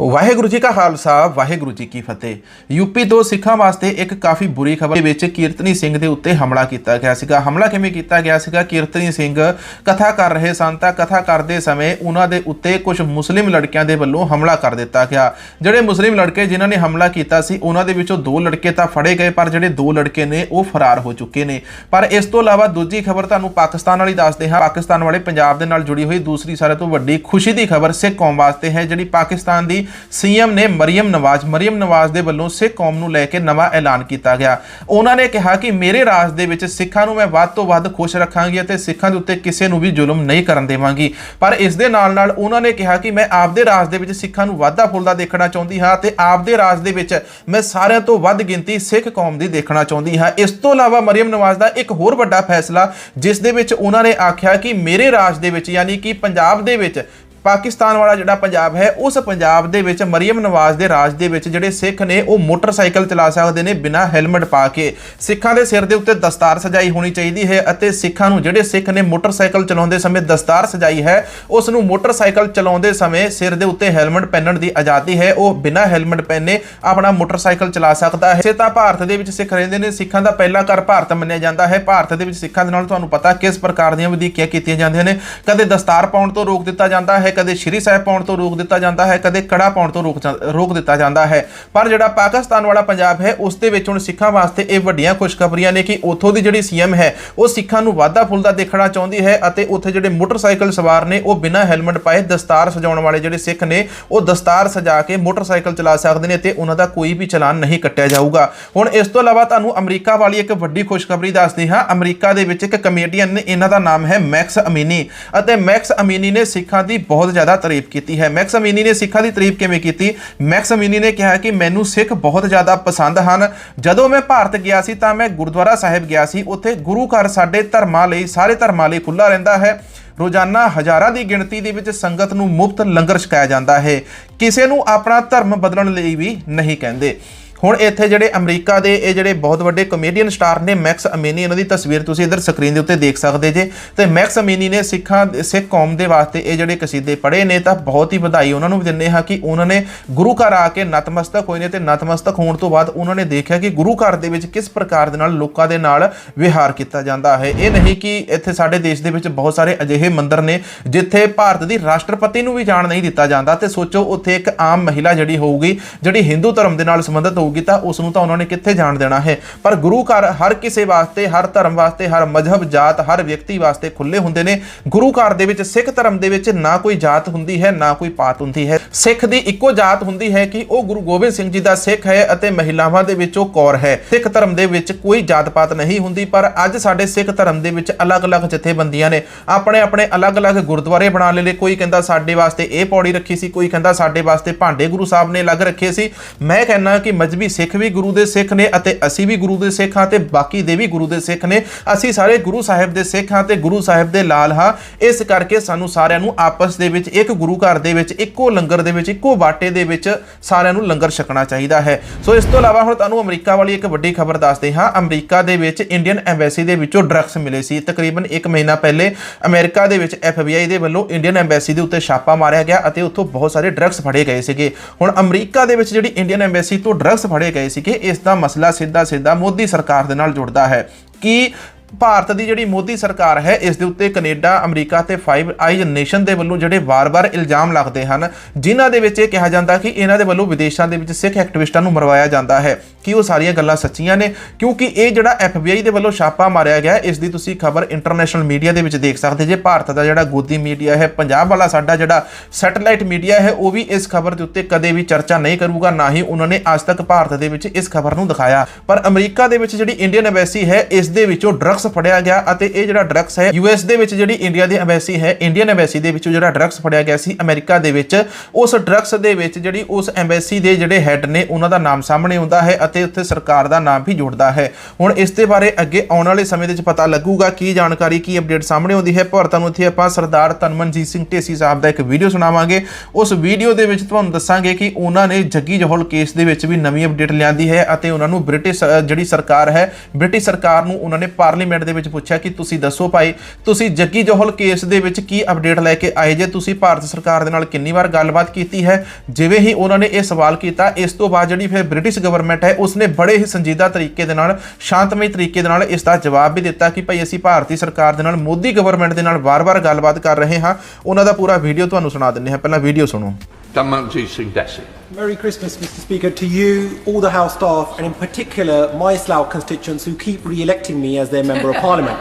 ਵਾਹਿਗੁਰੂ ਜੀ ਕਾ ਖਾਲਸਾ, ਵਾਹਿਗੁਰੂ ਜੀ ਕੀ ਫਤਿਹ। ਯੂਪੀ ਤੋਂ ਸਿੱਖਾਂ ਵਾਸਤੇ ਇੱਕ ਕਾਫੀ ਬੁਰੀ ਖਬਰ ਵਿੱਚ ਕੀਰਤਨੀ ਸਿੰਘ ਦੇ ਉੱਤੇ ਹਮਲਾ ਕੀਤਾ ਗਿਆ ਸੀਗਾ। ਹਮਲਾ ਕਿਵੇਂ ਕੀਤਾ ਗਿਆ ਸੀਗਾ? ਕੀਰਤਨੀ ਸਿੰਘ ਕਥਾ ਕਰ ਰਹੇ ਸਨ ਤਾਂ ਕਥਾ ਕਰਦੇ ਸਮੇਂ ਉਹਨਾਂ ਦੇ ਉੱਤੇ ਕੁਝ ਮੁਸਲਿਮ ਲੜਕਿਆਂ ਦੇ ਵੱਲੋਂ ਹਮਲਾ ਕਰ ਦਿੱਤਾ ਗਿਆ। ਜਿਹੜੇ ਮੁਸਲਿਮ ਲੜਕੇ ਜਿਨ੍ਹਾਂ ਨੇ ਹਮਲਾ ਕੀਤਾ ਸੀ, ਉਹਨਾਂ ਦੇ ਵਿੱਚੋਂ ਦੋ ਲੜਕੇ ਤਾਂ ਫੜੇ ਗਏ, ਪਰ ਜਿਹੜੇ ਦੋ ਲੜਕੇ ਨੇ, ਉਹ ਫਰਾਰ ਹੋ ਚੁੱਕੇ ਨੇ। ਪਰ ਇਸ ਤੋਂ ਇਲਾਵਾ ਦੂਜੀ ਖਬਰ ਤੁਹਾਨੂੰ ਪਾਕਿਸਤਾਨ ਵਾਲੀ ਦੱਸਦੇ ਹਾਂ। ਪਾਕਿਸਤਾਨ ਵਾਲੇ ਪੰਜਾਬ ਦੇ ਨਾਲ ਜੁੜੀ ਹੋਈ ਦੂਸਰੀ ਸਾਰੇ ਤੋਂ ਵੱਡੀ ਖੁਸ਼ੀ ਦੀ ਖਬਰ ਸਿੱਖ ਕੌਮ ਵਾਸਤੇ ਹੈ, ਜਿਹੜੀ ਪਾਕਿਸਤਾਨ ਦੀ ਸੀਐਮ ਨੇ ਮਰੀਮ ਨਵਾਜ਼ ਮਰੀਮ ਨਵਾਜ਼ ਦੇ ਵੱਲੋਂ ਸਿੱਖ ਕੌਮ ਨੂੰ ਲੈ ਕੇ ਨਵਾਂ ਐਲਾਨ ਕੀਤਾ ਗਿਆ। ਉਹਨਾਂ ਨੇ ਕਿਹਾ ਕਿ ਮੇਰੇ ਰਾਜ ਦੇ ਵਿੱਚ ਸਿੱਖਾਂ ਨੂੰ ਮੈਂ ਵੱਧ ਤੋਂ ਵੱਧ ਖੁਸ਼ ਰੱਖਾਂਗੀ ਅਤੇ ਸਿੱਖਾਂ ਦੇ ਉੱਤੇ ਕਿਸੇ ਨੂੰ ਵੀ ਜ਼ੁਲਮ ਨਹੀਂ ਕਰਨ ਦੇਵਾਂਗੀ। ਪਰ ਇਸ ਦੇ ਨਾਲ ਨਾਲ ਉਹਨਾਂ ਨੇ ਕਿਹਾ ਕਿ ਮੈਂ ਆਪਦੇ ਰਾਜ ਦੇ ਵਿੱਚ ਸਿੱਖਾਂ ਨੂੰ ਵਾਧਾ ਫੁੱਲਦਾ ਦੇਖਣਾ ਚਾਹੁੰਦੀ ਹਾਂ ਤੇ ਆਪਦੇ ਰਾਜ ਦੇ ਵਿੱਚ ਮੈਂ ਸਾਰਿਆਂ ਤੋਂ ਵੱਧ ਗਿਣਤੀ ਸਿੱਖ ਕੌਮ ਦੀ ਦੇਖਣਾ ਚਾਹੁੰਦੀ ਹਾਂ। ਇਸ ਤੋਂ ਇਲਾਵਾ ਮਰੀਮ ਨਵਾਜ਼ ਦਾ ਇੱਕ ਹੋਰ ਵੱਡਾ ਫੈਸਲਾ, ਜਿਸ ਦੇ ਵਿੱਚ ਉਹਨਾਂ ਨੇ ਆਖਿਆ ਕਿ ਮੇਰੇ ਰਾਜ ਦੇ ਵਿੱਚ, ਯਾਨੀ ਕਿ ਪੰਜਾਬ ਦੇ ਵਿੱਚ ਪਾਕਿਸਤਾਨ ਵਾਲਾ ਜਿਹੜਾ ਪੰਜਾਬ ਹੈ, ਉਸ ਪੰਜਾਬ ਦੇ ਵਿੱਚ ਮਰੀਮ ਨਵਾਜ਼ ਦੇ ਰਾਜ ਦੇ ਵਿੱਚ ਜਿਹੜੇ ਸਿੱਖ ਨੇ, ਉਹ ਮੋਟਰਸਾਈਕਲ ਚਲਾ ਸਕਦੇ ਨੇ ਬਿਨਾਂ ਹੈਲਮਟ ਪਾ ਕੇ। ਸਿੱਖਾਂ ਦੇ ਸਿਰ ਦੇ ਉੱਤੇ ਦਸਤਾਰ ਸਜਾਈ ਹੋਣੀ ਚਾਹੀਦੀ ਹੈ ਅਤੇ ਸਿੱਖਾਂ ਨੂੰ ਜਿਹੜੇ ਸਿੱਖ ਨੇ ਮੋਟਰਸਾਈਕਲ ਚਲਾਉਂਦੇ ਸਮੇਂ ਦਸਤਾਰ ਸਜਾਈ ਹੈ, ਉਸ ਨੂੰ ਮੋਟਰਸਾਈਕਲ ਚਲਾਉਂਦੇ ਸਮੇਂ ਸਿਰ ਦੇ ਉੱਤੇ ਹੈਲਮਟ ਪਹਿਨਣ ਦੀ ਆਜ਼ਾਦੀ ਹੈ। ਉਹ ਬਿਨਾਂ ਹੈਲਮਟ ਪਹਿਨੇ ਆਪਣਾ ਮੋਟਰਸਾਈਕਲ ਚਲਾ ਸਕਦਾ ਹੈ। ਇਸੇ ਤਾਂ ਭਾਰਤ ਦੇ ਵਿੱਚ ਸਿੱਖ ਰਹਿੰਦੇ ਨੇ। ਸਿੱਖਾਂ ਦਾ ਪਹਿਲਾ ਘਰ ਭਾਰਤ ਮੰਨਿਆ ਜਾਂਦਾ ਹੈ। ਭਾਰਤ ਦੇ ਵਿੱਚ ਸਿੱਖਾਂ ਦੇ ਨਾਲ ਤੁਹਾਨੂੰ ਪਤਾ ਕਿਸ ਪ੍ਰਕਾਰ ਦੀਆਂ ਵਧੀਕੀਆਂ ਕੀਤੀਆਂ ਜਾਂਦੀਆਂ ਨੇ। ਕਦੇ ਦਸਤਾਰ ਪਾਉਣ ਤੋਂ ਰੋਕ ਦਿੱਤਾ ਜਾਂਦਾ ਹੈ ਕਦੇ ਸ਼੍ਰੀ ਸਾਹਿਬ ਪਾਉਣ ਤੋਂ ਰੋਕ ਦਿੱਤਾ ਜਾਂਦਾ ਹੈ, ਕਦੇ ਕੜਾ ਪਾਉਣ ਤੋਂ ਰੋਕ ਜਾਂ- ਰੋਕ ਦਿੱਤਾ ਜਾਂਦਾ ਹੈ। ਪਰ ਜਿਹੜਾ ਪਾਕਿਸਤਾਨ ਵਾਲਾ ਪੰਜਾਬ ਹੈ, ਉਸ ਦੇ ਵਿੱਚ ਹੁਣ ਸਿੱਖਾਂ ਵਾਸਤੇ ਇਹ ਵੱਡੀਆਂ ਖੁਸ਼ਖਬਰੀਆਂ ਨੇ ਕਿ ਉੱਥੋਂ ਦੀ ਜਿਹੜੀ ਸੀਐਮ ਹੈ, ਉਹ ਸਿੱਖਾਂ ਨੂੰ ਵਾਧਾ ਫੁੱਲਦਾ ਦੇਖਣਾ ਚਾਹੁੰਦੀ ਹੈ ਅਤੇ ਉੱਥੇ ਜਿਹੜੇ ਮੋਟਰਸਾਈਕਲ ਸਵਾਰ ਨੇ, ਉਹ ਬਿਨਾਂ ਹੈਲਮਟ ਪਾਏ ਦਸਤਾਰ ਸਜਾਉਣ ਵਾਲੇ ਜਿਹੜੇ ਸਿੱਖ ਨੇ, ਉਹ ਦਸਤਾਰ ਸਜਾ ਕੇ ਮੋਟਰਸਾਈਕਲ ਚਲਾ ਸਕਦੇ ਨੇ ਤੇ ਉਹਨਾਂ ਦਾ ਕੋਈ ਵੀ ਚਲਾਨ ਨਹੀਂ ਕੱਟਿਆ ਜਾਊਗਾ। ਹੁਣ ਇਸ ਤੋਂ ਇਲਾਵਾ ਤੁਹਾਨੂੰ ਅਮਰੀਕਾ ਵਾਲੀ ਇੱਕ ਵੱਡੀ ਖੁਸ਼ਖਬਰੀ ਦੱਸਦੇ ਹਾਂ। ਅਮਰੀਕਾ ਦੇ ਵਿੱਚ ਇੱਕ ਕਮੇਡੀਅਨ ਨੇ, ਇਹਨਾਂ ਦਾ ਨਾਮ ਹੈ ਮੈਕਸ ਅਮੀਨੀ ਅਤੇ ਮੈਕਸ ਅਮੀਨੀ ਨੇ ਸਿੱਖਾਂ ਦੀ ਬਹੁਤ ਜ਼ਿਆਦਾ ਤਾਰੀਫ ਕੀਤੀ ਹੈ। ਮੈਕਸ ਨੇ ਸਿੱਖਾਂ ਦੀ ਤਾਰੀਫ ਕਿਵੇਂ ਕੀਤੀ? ਮੈਕਸ ਨੇ ਕਿਹਾ ਕਿ ਮੈਨੂੰ ਸਿੱਖ ਬਹੁਤ ਜ਼ਿਆਦਾ ਪਸੰਦ ਹਨ। ਜਦੋਂ ਮੈਂ ਭਾਰਤ ਗਿਆ ਸੀ ਤਾਂ ਮੈਂ ਗੁਰਦੁਆਰਾ ਸਾਹਿਬ ਗਿਆ ਸੀ। ਉੱਥੇ ਗੁਰੂ ਘਰ ਸਾਡੇ ਧਰਮਾਂ ਲਈ, ਸਾਰੇ ਧਰਮਾਂ ਲਈ ਖੁੱਲਾ ਰਹਿੰਦਾ ਹੈ। ਰੋਜ਼ਾਨਾ ਹਜ਼ਾਰਾਂ ਦੀ ਗਿਣਤੀ ਦੇ ਵਿੱਚ ਸੰਗਤ ਨੂੰ ਮੁਫਤ ਲੰਗਰ ਛਕਾਇਆ ਜਾਂਦਾ ਹੈ। ਕਿਸੇ ਨੂੰ ਆਪਣਾ ਧਰਮ ਬਦਲਣ ਲਈ ਵੀ ਨਹੀਂ ਕਹਿੰਦੇ। ਹੁਣ ਇੱਥੇ ਜਿਹੜੇ ਅਮਰੀਕਾ ਦੇ ਇਹ ਜਿਹੜੇ ਬਹੁਤ ਵੱਡੇ ਕਮੇਡੀਅਨ ਸਟਾਰ ਨੇ, ਮੈਕਸ ਅਮੀਨੀ, ਇਹਨਾਂ ਦੀ ਤਸਵੀਰ ਤੁਸੀਂ ਇੱਧਰ ਸਕਰੀਨ ਦੇ ਉੱਤੇ ਦੇਖ ਸਕਦੇ ਜੇ। ਤੇ ਮੈਕਸ ਅਮੀਨੀ ਨੇ ਸਿੱਖਾਂ ਸਿੱਖ ਕੌਮ ਦੇ ਵਾਸਤੇ ਇਹ ਜਿਹੜੇ ਕਸੀਦੇ ਪੜ੍ਹੇ ਨੇ, ਤਾਂ ਬਹੁਤ ਹੀ ਵਧਾਈ ਉਹਨਾਂ ਨੂੰ ਵੀ ਦਿੰਦੇ ਹਾਂ ਕਿ ਉਹਨਾਂ ਨੇ ਗੁਰੂ ਘਰ ਆ ਕੇ ਨਤਮਸਤਕ ਹੋਏ ਨੇ ਤੇ ਨਤਮਸਤਕ ਹੋਣ ਤੋਂ ਬਾਅਦ ਉਹਨਾਂ ਨੇ ਦੇਖਿਆ ਕਿ ਗੁਰੂ ਘਰ ਦੇ ਵਿੱਚ ਕਿਸ ਪ੍ਰਕਾਰ ਦੇ ਨਾਲ ਲੋਕਾਂ ਦੇ ਨਾਲ ਵਿਹਾਰ ਕੀਤਾ ਜਾਂਦਾ ਹੈ। ਇਹ ਨਹੀਂ ਕਿ ਇੱਥੇ ਸਾਡੇ ਦੇਸ਼ ਦੇ ਵਿੱਚ ਬਹੁਤ ਸਾਰੇ ਅਜਿਹੇ ਮੰਦਰ ਨੇ ਜਿੱਥੇ ਭਾਰਤ ਦੀ ਰਾਸ਼ਟਰਪਤੀ ਨੂੰ ਵੀ ਜਾਣ ਨਹੀਂ ਦਿੱਤਾ ਜਾਂਦਾ। ਤੇ ਸੋਚੋ ਉੱਥੇ ਇੱਕ ਆਮ ਮਹਿਲਾ ਜਿਹੜੀ ਹੋਊਗੀ, ਜਿਹੜੀ ਹਿੰਦੂ ਧਰਮ ਦੇ ਨਾਲ ਸੰਬੰਧਿਤ ਹੋਊਗੀ ਤਾਂ ਉਸ ਨੂੰ ਤਾਂ ਉਹਨਾਂ ਨੇ ਕਿੱਥੇ ਜਾਣ ਦੇਣਾ ਹੈ? ਪਰ ਗੁਰੂ ਘਰ ਹਰ ਕਿਸੇ ਵਾਸਤੇ, ਹਰ ਧਰਮ ਵਾਸਤੇ, ਹਰ ਮਜ਼ਹਬ, ਜਾਤ, ਹਰ ਵਿਅਕਤੀ ਵਾਸਤੇ ਖੁੱਲੇ ਹੁੰਦੇ ਨੇ। ਗੁਰੂ ਘਰ ਦੇ ਵਿੱਚ, ਸਿੱਖ ਧਰਮ ਦੇ ਵਿੱਚ ਨਾ ਕੋਈ ਜਾਤ ਹੁੰਦੀ ਹੈ, ਨਾ ਕੋਈ ਪਾਤ ਹੁੰਦੀ ਹੈ। ਸਿੱਖ ਦੀ ਇੱਕੋ ਜਾਤ ਹੁੰਦੀ ਹੈ ਕਿ ਉਹ ਗੁਰੂ ਗੋਬਿੰਦ ਸਿੰਘ ਜੀ ਦਾ ਸਿੱਖ ਹੈ ਅਤੇ ਮਹਿਲਾਵਾਂ ਦੇ ਵਿੱਚ ਉਹ ਕੌਰ ਹੈ। ਸਿੱਖ ਧਰਮ ਦੇ ਵਿੱਚ ਕੋਈ ਜਾਤ ਪਾਤ ਨਹੀਂ ਹੁੰਦੀ, ਪਰ ਅੱਜ ਸਾਡੇ ਸਿੱਖ ਧਰਮ ਦੇ ਵਿੱਚ ਅਲੱਗ-ਅਲੱਗ ਜਥੇਬੰਦੀਆਂ ਨੇ। ਆਪਣੇ ਆਪਣੇ ਅਲੱਗ-ਅਲੱਗ ਗੁਰਦੁਆਰੇ ਬਣਾ ਲਏ ਕੋਈ ਕਹਿੰਦਾ ਸਾਡੇ ਵਾਸਤੇ ਇਹ ਪੌੜੀ ਰੱਖੀ ਸੀ, ਕੋਈ ਕਹਿੰਦਾ ਸਾਡੇ ਵਾਸਤੇ ਭਾਂਡੇ ਗੁਰੂ ਸਾਹਿਬ ਨੇ ਅਲੱਗ ਰੱਖੇ ਸੀ। ਮੈਂ ਕਹਿੰਨਾ ਕਿ ਵੀ ਸਿੱਖ ਵੀ ਗੁਰੂ ਦੇ ਸਿੱਖ ਨੇ ਅਤੇ ਅਸੀਂ ਵੀ ਗੁਰੂ ਦੇ ਸਿੱਖ ਹਾਂ ਤੇ ਬਾਕੀ ਦੇ ਵੀ ਗੁਰੂ ਦੇ ਸਿੱਖ ਨੇ। ਅਸੀਂ ਸਾਰੇ ਗੁਰੂ ਸਾਹਿਬ ਦੇ ਸਿੱਖ ਹਾਂ ਤੇ ਗੁਰੂ ਸਾਹਿਬ ਦੇ ਲਾਲ ਹਾਂ। ਇਸ ਕਰਕੇ ਸਾਨੂੰ ਸਾਰਿਆਂ ਨੂੰ ਆਪਸ ਦੇ ਵਿੱਚ, ਇੱਕ ਗੁਰੂ ਘਰ ਦੇ ਵਿੱਚ, ਇੱਕੋ ਲੰਗਰ ਦੇ ਵਿੱਚ, ਇੱਕੋ ਬਾਟੇ ਦੇ ਵਿੱਚ ਸਾਰਿਆਂ ਨੂੰ ਲੰਗਰ ਛਕਣਾ ਚਾਹੀਦਾ ਹੈ। ਸੋ ਇਸ ਤੋਂ ਇਲਾਵਾ ਹੁਣ ਤੁਹਾਨੂੰ ਅਮਰੀਕਾ ਵਾਲੀ ਇੱਕ ਵੱਡੀ ਖਬਰ ਦੱਸਦੇ ਹਾਂ। ਅਮਰੀਕਾ ਦੇ ਵਿੱਚ ਇੰਡੀਅਨ ਐਮਬੈਸੀ ਦੇ ਵਿੱਚੋਂ ਡਰੱਗਸ ਮਿਲੇ ਸੀ। ਤਕਰੀਬਨ 1 ਮਹੀਨਾ ਪਹਿਲੇ ਅਮਰੀਕਾ ਦੇ ਵਿੱਚ FBI ਦੇ ਵੱਲੋਂ ਇੰਡੀਅਨ ਐਮਬੈਸੀ ਦੇ ਉੱਤੇ ਛਾਪਾ ਮਾਰਿਆ ਗਿਆ ਅਤੇ ਉੱਥੋਂ ਬਹੁਤ ਸਾਰੇ ਡਰੱਗਸ ਫੜੇ ਗਏ ਸੀਗੇ। ਹੁਣ ਅਮਰੀਕਾ ਦੇ ਵਿੱਚ ਜਿਹੜੀ ਇੰਡੀਅਨ ਐਮਬੈਸੀ ਤੋਂ ਡਰੱਗਸ ਫੜੇ ਗਏ ਸੀਗੇ, ਇਸ ਦਾ ਮਸਲਾ ਸਿੱਧਾ ਸਿੱਧਾ ਮੋਦੀ ਸਰਕਾਰ ਦੇ ਨਾਲ ਜੁੜਦਾ ਹੈ। ਕਿ ਭਾਰਤ ਦੀ ਜਿਹੜੀ ਮੋਦੀ ਸਰਕਾਰ ਹੈ, ਇਸ ਦੇ ਉੱਤੇ ਕੈਨੇਡਾ, ਅਮਰੀਕਾ ਤੇ ਫਾਈਵ ਆਈਜ਼ ਨੇਸ਼ਨ ਦੇ ਵੱਲੋਂ ਜਿਹੜੇ ਵਾਰ-ਵਾਰ ਇਲਜ਼ਾਮ ਲੱਗਦੇ ਹਨ, ਜਿਨ੍ਹਾਂ ਦੇ ਵਿੱਚ ਇਹ ਕਿਹਾ ਜਾਂਦਾ ਕਿ ਇਹਨਾਂ ਦੇ ਵੱਲੋਂ ਵਿਦੇਸ਼ਾਂ ਦੇ ਵਿੱਚ ਸਿੱਖ ਐਕਟਿਵਿਸਟਾਂ ਨੂੰ ਮਰਵਾਇਆ ਜਾਂਦਾ ਹੈ। ਕਿ ਉਹ ਸਾਰੀਆਂ ਗੱਲਾਂ ਸੱਚੀਆਂ ਨੇ, ਕਿਉਂਕਿ ਇਹ ਜਿਹੜਾ FBI ਦੇ ਵੱਲੋਂ ਛਾਪਾ ਮਾਰਿਆ ਗਿਆ, ਇਸ ਦੀ ਤੁਸੀਂ ਖਬਰ ਇੰਟਰਨੈਸ਼ਨਲ ਮੀਡੀਆ ਦੇ ਵਿੱਚ ਦੇਖ ਸਕਦੇ ਜੇ। ਭਾਰਤ ਦਾ ਜਿਹੜਾ ਗੋਦੀ ਮੀਡੀਆ ਹੈ, ਪੰਜਾਬ ਵਾਲਾ ਸਾਡਾ ਜਿਹੜਾ ਸੈਟੇਲਾਈਟ ਮੀਡੀਆ ਹੈ, ਉਹ ਵੀ ਇਸ ਖਬਰ ਦੇ ਉੱਤੇ ਕਦੇ ਵੀ ਚਰਚਾ ਨਹੀਂ ਕਰੂਗਾ, ਨਾ ਹੀ ਉਹਨਾਂ ਨੇ ਅੱਜ ਤੱਕ ਭਾਰਤ ਦੇ ਵਿੱਚ ਇਸ ਖਬਰ ਨੂੰ ਦਿਖਾਇਆ। ਪਰ ਅਮਰੀਕਾ ਦੇ ਵਿੱਚ ਜਿਹੜੀ ਇੰਡੀਅਨ ਐਮਬੈਸੀ ਹੈ, ਇਸ ਦੇ ਵਿੱਚੋਂ ਡਰੱਗਸ ਫੜਿਆ ਗਿਆ ਅਤੇ ਇਹ ਜਿਹੜਾ ਡਰੱਗਸ ਹੈ ਯੂਐਸ ਦੇ ਵਿੱਚ ਜਿਹੜੀ ਇੰਡੀਆ ਦੀ ਐਮਬੈਸੀ ਹੈ ਇੰਡੀਅਨ ਐਮਬੈਸੀ ਦੇ ਵਿੱਚੋਂ ਜਿਹੜਾ ਡਰੱਗਸ ਫੜਿਆ ਗਿਆ ਸੀ ਅਮਰੀਕਾ ਦੇ ਵਿੱਚ, ਉਸ ਡਰੱਗਸ ਦੇ ਵਿੱਚ ਜਿਹੜੀ ਉਸ ਐਮਬੈਸੀ ਦੇ ਜਿਹੜੇ ਹੈੱਡ ਨੇ, ਉਹਨਾਂ ਦਾ ਨਾਮ ਸਾਹਮਣੇ ਆਉਂਦਾ ਹੈ ਅਤੇ ਅਤੇ ਉੱਥੇ ਸਰਕਾਰ ਦਾ ਨਾਮ ਵੀ ਜੁੜਦਾ ਹੈ। ਹੁਣ ਇਸ ਦੇ ਬਾਰੇ ਅੱਗੇ ਆਉਣ ਵਾਲੇ ਸਮੇਂ ਦੇ ਵਿੱਚ ਪਤਾ ਲੱਗੂਗਾ ਕੀ ਜਾਣਕਾਰੀ, ਕੀ ਅਪਡੇਟ ਸਾਹਮਣੇ ਆਉਂਦੀ ਹੈ। ਪਰ ਤੁਹਾਨੂੰ ਇੱਥੇ ਆਪਾਂ ਸਰਦਾਰ ਤਨਮਨਜੀਤ ਸਿੰਘ ਢੇਸੀ ਸਾਹਿਬ ਦਾ ਇੱਕ ਵੀਡੀਓ ਸੁਣਾਵਾਂਗੇ। ਉਸ ਵੀਡੀਓ ਦੇ ਵਿੱਚ ਤੁਹਾਨੂੰ ਦੱਸਾਂਗੇ ਕਿ ਉਹਨਾਂ ਨੇ ਜੱਗੀ ਜੋਹਲ ਕੇਸ ਦੇ ਵਿੱਚ ਵੀ ਨਵੀਂ ਅਪਡੇਟ ਲਿਆਂਦੀ ਹੈ ਅਤੇ ਉਹਨਾਂ ਨੂੰ ਬ੍ਰਿਟਿਸ਼ ਜਿਹੜੀ ਸਰਕਾਰ ਹੈ ਬ੍ਰਿਟਿਸ਼ ਸਰਕਾਰ ਨੂੰ ਉਹਨਾਂ ਨੇ ਪਾਰਲੀਮੈਂਟ ਦੇ ਵਿੱਚ ਪੁੱਛਿਆ ਕਿ ਤੁਸੀਂ ਦੱਸੋ ਭਾਈ, ਤੁਸੀਂ ਜੱਗੀ ਜੋਹਲ ਕੇਸ ਦੇ ਵਿੱਚ ਕੀ ਅਪਡੇਟ ਲੈ ਕੇ ਆਏ ਜੇ? ਤੁਸੀਂ ਭਾਰਤ ਸਰਕਾਰ ਦੇ ਨਾਲ ਕਿੰਨੀ ਵਾਰ ਗੱਲਬਾਤ ਕੀਤੀ ਹੈ? ਜਿਵੇਂ ਹੀ ਉਹਨਾਂ ਨੇ ਇਹ ਸਵਾਲ ਕੀਤਾ, ਇਸ ਤੋਂ ਬਾਅਦ ਜਿਹੜੀ ਫਿਰ ਬ੍ਰਿਟਿਸ਼ ਗਵਰਨਮੈਂਟ ਹੈ ਉਸਨੇ ਬੜੇ ਹੀ ਸੰਜੀਦਾ ਤਰੀਕੇ ਦੇ ਨਾਲ ਸ਼ਾਂਤਮਈ ਤਰੀਕੇ ਦੇ ਨਾਲ ਇਸ ਦਾ ਜਵਾਬ ਵੀ ਦਿੱਤਾ ਕਿ ਭਾਈ ਅਸੀਂ ਭਾਰਤੀ ਸਰਕਾਰ ਦੇ ਨਾਲ ਮੋਦੀ ਗਵਰਨਮੈਂਟ ਦੇ ਨਾਲ ਵਾਰ-ਵਾਰ ਗੱਲਬਾਤ ਕਰ ਰਹੇ ਹਾਂ ਉਹਨਾਂ ਦਾ ਪੂਰਾ ਵੀਡੀਓ ਤੁਹਾਨੂੰ ਸੁਣਾ ਦਿੰਦੇ ਹਾਂ ਪਹਿਲਾਂ ਵੀਡੀਓ ਸੁਣੋ Dhammanjit Singh Desi. Merry Christmas, Mr. Speaker, to you, all the House staff, and in particular my Slough constituents who keep re-electing me as their Member of Parliament.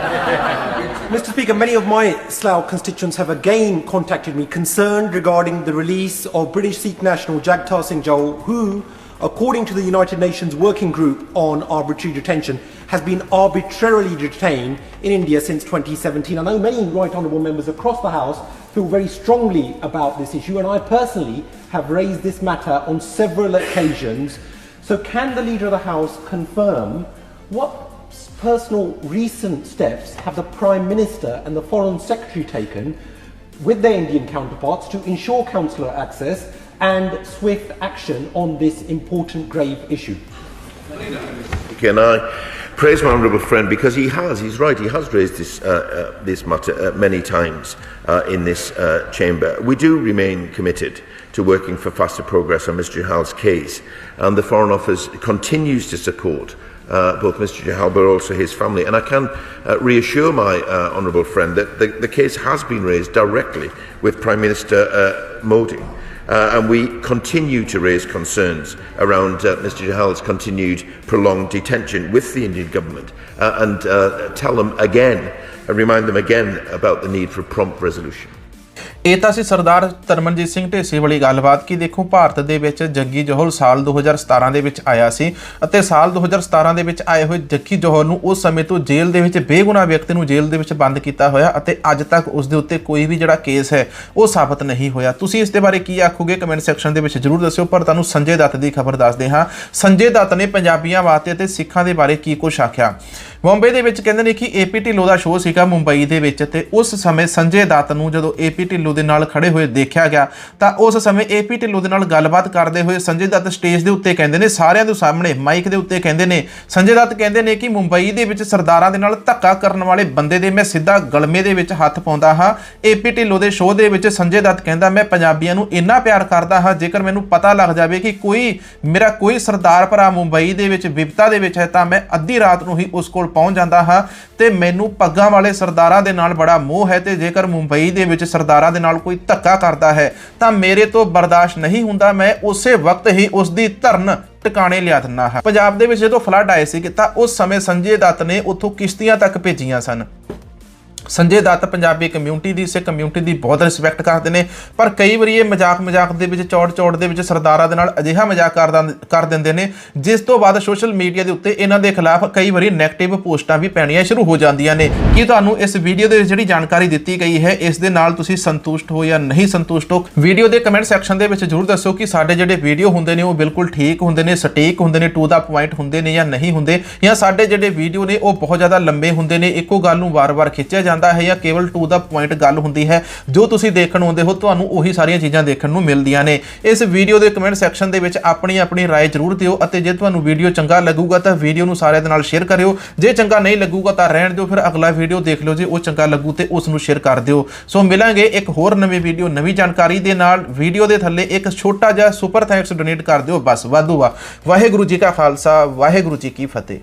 Mr. Speaker, many of my Slough constituents have again contacted me concerned regarding the release of British Sikh national Jagtar Singh Johal, who, according to the United Nations Working Group on Arbitrary Detention, has been arbitrarily detained in India since 2017. I know many right honourable members across the House feel very strongly about this issue, and I personally have raised this matter on several occasions. So, can the Leader of the House confirm what personal recent steps have the Prime Minister and the Foreign Secretary taken with their Indian counterparts to ensure consular access and swift action on this important, grave issue? Can I praise my honourable friend because he has, he's right, he has raised this, uh, uh, this matter uh, many times uh, in this uh, chamber. We do remain committed to working for faster progress on Mr Jahal's case, and the Foreign Office continues to support uh, both Mr Jahal but also his family. And I can uh, reassure my uh, honourable friend that the, the case has been raised directly with Prime Minister uh, Modi. Uh, and we continue to raise concerns around uh, Mr Jahal's continued prolonged detention with the Indian government uh, and uh, tell them again and remind them again about the need for prompt resolution. ਇਹ ਤਾਂ ਸੀ ਸਰਦਾਰ ਧਰਮਨਜੀਤ ਸਿੰਘ ਢੇਸੀ ਵਾਲੀ ਗੱਲਬਾਤ ਕਿ ਦੇਖੋ, ਭਾਰਤ ਦੇ ਵਿੱਚ ਜੱਗੀ ਜੋਹਲ ਸਾਲ 2017 ਦੇ ਵਿੱਚ ਆਇਆ ਸੀ ਅਤੇ ਸਾਲ 2017 ਦੇ ਵਿੱਚ ਆਏ ਹੋਏ ਜੱਗੀ ਜੋਹਲ ਨੂੰ ਉਸ ਸਮੇਂ ਤੋਂ ਜੇਲ੍ਹ ਦੇ ਵਿੱਚ ਬੇਗੁਨਾਹ ਵਿਅਕਤੀ ਨੂੰ ਜੇਲ੍ਹ ਦੇ ਵਿੱਚ ਬੰਦ ਕੀਤਾ ਹੋਇਆ ਅਤੇ ਅੱਜ ਤੱਕ ਉਸ ਦੇ ਉੱਤੇ ਕੋਈ ਵੀ ਜਿਹੜਾ ਕੇਸ ਹੈ, ਉਹ ਸਾਬਤ ਨਹੀਂ ਹੋਇਆ। ਤੁਸੀਂ ਇਸ ਦੇ ਬਾਰੇ ਕੀ ਆਖੋਗੇ? ਕਮੈਂਟ ਸੈਕਸ਼ਨ ਦੇ ਵਿੱਚ ਜਰੂਰ ਦੱਸਿਓ। ਪਰ ਤੁਹਾਨੂੰ ਸੰਜੇ ਦੱਤ ਦੀ ਖਬਰ ਦੱਸਦੇ ਹਾਂ। ਸੰਜੇ ਦੱਤ ਨੇ ਪੰਜਾਬੀਆਂ ਵਾਸਤੇ ਅਤੇ ਸਿੱਖਾਂ ਦੇ ਬਾਰੇ ਕੀ ਕੁਝ ਆਖਿਆ? ਬੰਬੇ ਦੇ ਵਿੱਚ ਕਹਿੰਦੇ ਨੇ ਕਿ ਏਪੀ ਢਿੱਲੋਂ ਦਾ ਸ਼ੋਅ ਸੀਗਾ ਮੁੰਬਈ ਦੇ ਵਿੱਚ ਤੇ ਉਸ ਸਮੇਂ ਸੰਜੇ ਦੱਤ ਨੂੰ ਜਦੋਂ ਏਪੀ ਢਿੱਲੋਂ ਦੇ ਨਾਲ ਖੜੇ ਹੋਏ ਦੇਖਿਆ ਗਿਆ, ਤਾਂ ਉਸ ਸਮੇਂ ਏਪੀ ਢਿੱਲੋਂ ਦੇ ਨਾਲ ਗੱਲਬਾਤ ਕਰਦੇ ਹੋਏ ਸੰਜੇ ਦੱਤ ਸਟੇਜ ਦੇ ਉੱਤੇ ਕਹਿੰਦੇ ਨੇ, ਸਾਰਿਆਂ ਦੇ ਸਾਹਮਣੇ ਮਾਈਕ ਦੇ ਉੱਤੇ ਕਹਿੰਦੇ ਨੇ, ਸੰਜੇ ਦੱਤ ਕਹਿੰਦੇ ਨੇ ਕਿ ਮੁੰਬਈ ਦੇ ਵਿੱਚ ਸਰਦਾਰਾਂ ਦੇ ਨਾਲ ਧੱਕਾ ਕਰਨ ਵਾਲੇ ਬੰਦੇ ਦੇ ਮੈਂ ਸਿੱਧਾ ਗਲਮੇ ਦੇ ਵਿੱਚ ਹੱਥ ਪਾਉਂਦਾ ਹਾਂ। ਏਪੀ ਢਿੱਲੋਂ ਦੇ ਸ਼ੋਅ ਦੇ ਵਿੱਚ ਸੰਜੇ ਦੱਤ ਕਹਿੰਦਾ, ਮੈਂ ਪੰਜਾਬੀਆਂ ਨੂੰ ਇੰਨਾ ਪਿਆਰ ਕਰਦਾ ਹਾਂ, ਜੇਕਰ ਮੈਨੂੰ ਪਤਾ ਲੱਗ ਜਾਵੇ ਕਿ ਕੋਈ, ਮੇਰਾ ਕੋਈ ਸਰਦਾਰ ਭਰਾ ਮੁੰਬਈ ਦੇ ਵਿੱਚ ਵਿਪਤਾ ਦੇ ਵਿੱਚ ਹੈ, ਤਾਂ ਮੈਂ ਅੱਧੀ ਰਾਤ ਨੂੰ ਹੀ ਉਸ ਕੋਲ ਪਹੁੰਚ ਜਾਂਦਾ ਹਾਂ ਤੇ ਮੈਨੂੰ ਪੱਗਾਂ ਵਾਲੇ ਸਰਦਾਰਾਂ ਦੇ ਨਾਲ ਬੜਾ ਮੋਹ ਹੈ ਤੇ ਜੇਕਰ ਮੁੰਬਈ ਦੇ ਵਿੱਚ ਸਰਦਾਰਾਂ ਦੇ ਨਾਲ ਕੋਈ ਧੱਕਾ ਕਰਦਾ ਹੈ, ਤਾਂ ਮੇਰੇ ਤੋਂ ਬਰਦਾਸ਼ਤ ਨਹੀਂ ਹੁੰਦਾ। ਮੈਂ ਉਸੇ ਵਕਤ ਹੀ ਉਸ ਦੀ ਧਰਨ ਟਿਕਾਣੇ ਲਿਆ ਦਿੰਦਾ ਹਾਂ। ਪੰਜਾਬ ਦੇ ਵਿੱਚ ਜਦੋਂ ਫਲੱਡ ਆਏ ਸੀ ਤਾਂ ਉਸ ਸਮੇਂ ਸੰਜੇ ਦੱਤ ਨੇ ਉੱਥੋਂ ਕਿਸ਼ਤੀਆਂ ਤੱਕ ਭੇਜੀਆਂ ਸਨ। ਸੰਜੇ ਦੱਤ ਪੰਜਾਬੀ ਕਮਿਊਨਿਟੀ ਦੀ, ਸਿੱਖ ਕਮਿਊਨਿਟੀ ਦੀ ਬਹੁਤ ਰਿਸਪੈਕਟ ਕਰਦੇ ਨੇ। ਪਰ ਕਈ ਵਾਰੀ ਇਹ ਮਜ਼ਾਕ ਮਜ਼ਾਕ ਦੇ ਵਿੱਚ ਚੌੜ ਚੌੜ ਦੇ ਵਿੱਚ ਸਰਦਾਰਾਂ ਦੇ ਨਾਲ ਅਜਿਹਾ ਮਜ਼ਾਕ ਕਰ ਕਰ ਦਿੰਦੇ ਨੇ, ਜਿਸ ਤੋਂ ਬਾਅਦ ਸੋਸ਼ਲ ਮੀਡੀਆ ਦੇ ਉੱਤੇ ਇਹਨਾਂ ਦੇ ਖਿਲਾਫ ਕਈ ਵਾਰੀ 네ਗੇਟਿਵ ਪੋਸਟਾਂ ਵੀ ਪੈਣੀਆਂ ਸ਼ੁਰੂ ਹੋ ਜਾਂਦੀਆਂ ਨੇ। ਕੀ ਤੁਹਾਨੂੰ ਇਸ ਵੀਡੀਓ ਦੇ ਵਿੱਚ ਜਿਹੜੀ ਜਾਣਕਾਰੀ ਦਿੱਤੀ ਗਈ ਹੈ, ਇਸ ਦੇ ਨਾਲ ਤੁਸੀਂ ਸੰਤੁਸ਼ਟ ਹੋ ਜਾਂ ਨਹੀਂ ਸੰਤੁਸ਼ਟ ਹੋ ਵੀਡੀਓ ਦੇ ਕਮੈਂਟ ਸੈਕਸ਼ਨ ਦੇ ਵਿੱਚ ਜਰੂਰ ਦੱਸੋ ਕਿ ਸਾਡੇ ਜਿਹੜੇ ਵੀਡੀਓ ਹੁੰਦੇ ਨੇ, ਉਹ ਬਿਲਕੁਲ ਠੀਕ ਹੁੰਦੇ ਨੇ, ਸਟੀਕ ਹੁੰਦੇ ਨੇ ਟੂ ਦਾ ਪੁਆਇੰਟ ਹੁੰਦੇ ਨੇ ਜਾਂ ਨਹੀਂ ਹੁੰਦੇ, ਜਾਂ ਸਾਡੇ ਜਿਹੜੇ ਵੀਡੀਓ ਨੇ, ਉਹ ਬਹੁਤ ਜ਼ਿਆਦਾ ਲੰਬੇ ਹੁੰਦੇ ਨੇ, ਇੱਕੋ ਗੱਲ ਨੂੰ ਵਾਰ-ਵਾਰ ਖਿੱਚਿਆ ਜਾਂਦਾ ਹੈ ਜਾਂ ਕੇਵਲ ਟੂ ਦਾ ਪੁਆਇੰਟ ਗੱਲ ਹੁੰਦੀ ਹੈ ਜੋ ਤੁਸੀਂ ਦੇਖਣ ਆਉਂਦੇ ਹੋ ਤੁਹਾਨੂੰ ਉਹੀ ਸਾਰੀਆਂ ਚੀਜ਼ਾਂ ਦੇਖਣ ਨੂੰ ਮਿਲਦੀਆਂ ਨੇ ਇਸ ਵੀਡੀਓ ਦੇ ਕਮੈਂਟ ਸੈਕਸ਼ਨ ਦੇ ਵਿੱਚ ਆਪਣੀ ਆਪਣੀ رائے ਜ਼ਰੂਰ ਦਿਓ ਅਤੇ ਜੇ ਤੁਹਾਨੂੰ ਵੀਡੀਓ ਚੰਗਾ ਲੱਗੂਗਾ ਤਾਂ ਵੀਡੀਓ ਨੂੰ ਸਾਰਿਆਂ ਦੇ ਨਾਲ ਸ਼ੇਅਰ ਕਰਿਓ ਜੇ ਚੰਗਾ ਨਹੀਂ ਲੱਗੂਗਾ ਤਾਂ ਰਹਿਣ ਦਿਓ ਫਿਰ ਅਗਲਾ ਵੀਡੀਓ ਦੇਖ ਲਿਓ ਜੇ ਉਹ ਚੰਗਾ ਲੱਗੂ ਤੇ ਉਸ ਨੂੰ ਸ਼ੇਅਰ ਕਰ ਦਿਓ ਸੋ ਮਿਲਾਂਗੇ ਇੱਕ ਹੋਰ ਨਵੀਂ ਵੀਡੀਓ ਨਵੀਂ ਜਾਣਕਾਰੀ ਦੇ ਨਾਲ ਵੀਡੀਓ ਦੇ ਥੱਲੇ ਇੱਕ ਛੋਟਾ ਜਿਹਾ ਸੁਪਰ ਥੈਂਕਸ ਡੋਨੇਟ ਕਰ ਦਿਓ ਬਸ ਵਾਧੂ ਵਾ ਵਾਹਿਗੁਰੂ ਜੀ ਕਾ ਖਾਲਸਾ ਵਾਹਿਗੁਰੂ ਜੀ ਕੀ ਫਤਿਹ